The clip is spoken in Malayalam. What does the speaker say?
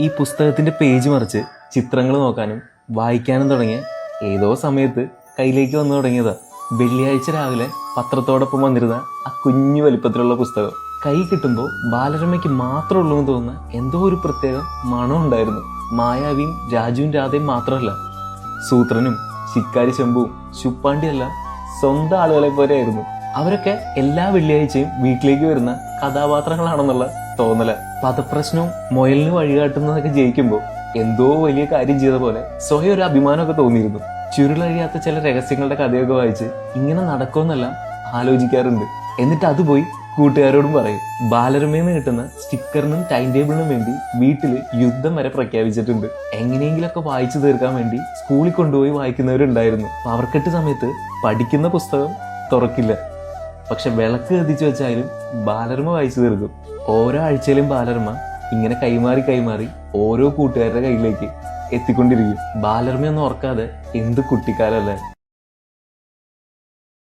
ഈ പുസ്തകത്തിന്റെ പേജ് മറിച്ച് ചിത്രങ്ങൾ നോക്കാനും വായിക്കാനും തുടങ്ങിയ ഏതോ സമയത്ത് കയ്യിലേക്ക് വന്നു തുടങ്ങിയതാ. വെള്ളിയാഴ്ച രാവിലെ പത്രത്തോടൊപ്പം വന്നിരുന്ന ആ കുഞ്ഞു വലിപ്പത്തിലുള്ള പുസ്തകം. കൈ കിട്ടുമ്പോൾ ബാലരമയ്ക്ക് മാത്രമേ ഉള്ളൂ എന്ന് തോന്നുന്ന എന്തോ ഒരു പ്രത്യേക മണം ഉണ്ടായിരുന്നു. മായാവിയും രാജുവും രാധയും മാത്രമല്ല. സൂത്രനും ശിക്കാരി ശംഭുവും ശുപ്പാണ്ടിയെല്ലാം സ്വന്തം ആളുകളെ പോലെ ആയിരുന്നു അവരൊക്കെ എല്ലാ വെള്ളിയാഴ്ചയും വീട്ടിലേക്ക് വരുന്ന കഥാപാത്രങ്ങളാണെന്നുള്ള തോന്നല. പദപ്രശ്നവും മൊയലിന് വഴികാട്ടുന്നതൊക്കെ ജയിക്കുമ്പോൾ എന്തോ വലിയ കാര്യം ചെയ്ത പോലെ സ്വയം ഒരു അഭിമാനമൊക്കെ തോന്നിയിരുന്നു. ചുരുളഴിയാത്ത ചില രഹസ്യങ്ങളുടെ കഥയൊക്കെ വായിച്ച് ഇങ്ങനെ നടക്കുമെന്നെല്ലാം ആലോചിക്കാറുണ്ട്. എന്നിട്ട് അത് പോയി കൂട്ടുകാരോടും പറയും. ബാലരമയിൽ നിന്ന് കിട്ടുന്ന സ്റ്റിക്കറിനും ടൈം ടേബിളിനും വേണ്ടി വീട്ടിൽ യുദ്ധം വരെ പ്രഖ്യാപിച്ചിട്ടുണ്ട്. എങ്ങനെയെങ്കിലൊക്കെ വായിച്ചു തീർക്കാൻ വേണ്ടി സ്കൂളിൽ കൊണ്ടുപോയി വായിക്കുന്നവരുണ്ടായിരുന്നു. പവർ കട്ട് സമയത്ത് പഠിക്കുന്ന പുസ്തകം തുറക്കില്ല. പക്ഷെ വിളക്ക് കത്തിച്ചു വെച്ചാലും ബാലരമ വായിച്ചു തീർക്കും. ഓരോ ആഴ്ചയിലും ബാലർമ്മ ഇങ്ങനെ കൈമാറി കൈമാറി ഓരോ കൂട്ടുകാരുടെ കയ്യിലേക്ക് എത്തിക്കൊണ്ടിരിക്കും. ബാലർമ്മയൊന്നും ഓർക്കാതെ എന്ത് കുട്ടിക്കാലല്ലേ